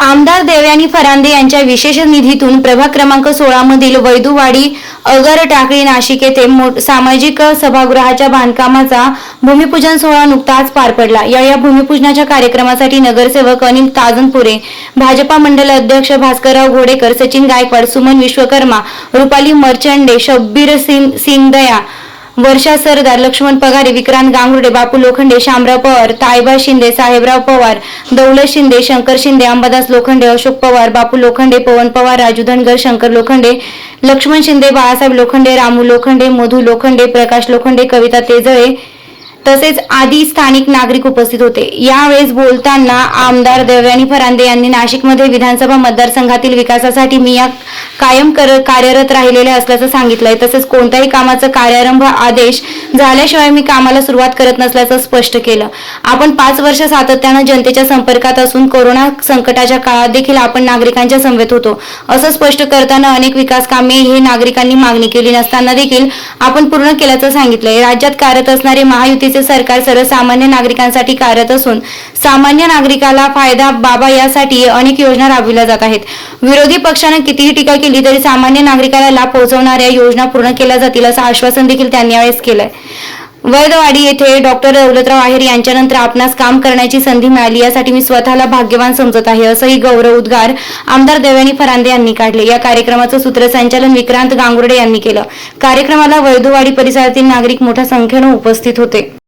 आमदार देवयानी फरांदे यांच्या विशेष निधीतून प्रभाग क्रमांक सोळा मधील वैदुवाडी अगर टाकळी नाशिक येथे सामाजिक सभागृहाच्या बांधकामाचा भूमिपूजन सोहळा नुकताच पार पडला. या या भूमिपूजनाच्या कार्यक्रमासाठी नगरसेवक अनिल ताजनपुरे भाजपा मंडल अध्यक्ष भास्करराव घोडेकर सचिन गायकवाड सुमन विश्वकर्मा रुपाली मर्चंडे शब्बीर सिंग सिंगदया वर्षा सरदार लक्ष्मण पगारे विक्रांत गांगुर्डे बापू लोखंडे शामराव पवार ताईबा शिंदे साहेबराव पवार दौलत शिंदे शंकर शिंदे अंबादास लोखंडे अशोक पवार बापू लोखंडे पवन पवार राजू धनगर शंकर लोखंडे लक्ष्मण शिंदे बाळासाहेब लोखंडे रामू लोखंडे मधू लोखंडे प्रकाश लोखंडे कविता तेजळे तसेच आदी स्थानिक नागरिक उपस्थित होते. यावेळेस बोलताना आमदार देवयानी फरांदे यांनी नाशिकमध्ये विधानसभा मतदारसंघातील विकासासाठी मी या कायम कर कार्यरत राहिलेले असल्याचं सांगितलंय. तसेच कोणत्याही कामाचा कार्यारंभ आदेश झाल्याशिवाय मी कामाला सुरुवात करत नसल्याचं स्पष्ट केलं. आपण पाच वर्ष सातत्यानं जनतेच्या संपर्कात असून कोरोना संकटाच्या काळात देखील आपण नागरिकांच्या समवेत होतो. असं स्पष्ट करताना अनेक विकास कामे हे नागरिकांनी मागणी केली नसताना देखील आपण पूर्ण केल्याचं सांगितलंय. राज्यात कार्यरत असणारे महायुतीचे सरकार सर्वसामान्य नागरिकांसाठी कार्यरत असून सामान्य नागरिकाला फायदा बाबा यासाठी अनेक योजना राबविल्या जात आहेत. विरोधी पक्षानं कितीही टीका केली तरी सामान्य नागरिकाला लाभ पोहोचवणाऱ्या योजना पूर्ण केल्या जातील असं आश्वासन देखील त्यांनी यावेळेस केलंय. वैदवाडी येथे डॉक्टर दौलतराव आहेर यांच्यानंतर आपणास काम करण्याची संधी मिळाली यासाठी मी स्वतःला भाग्यवान समजत आहे असंही गौरव उद्गार आमदार देवयानी फरांदे यांनी काढले. या कार्यक्रमाचं सूत्रसंचालन विक्रांत गांगुर्डे यांनी केलं. कार्यक्रमाला वैदवाडी परिसरातील नागरिक मोठ्या संख्येनं उपस्थित होते.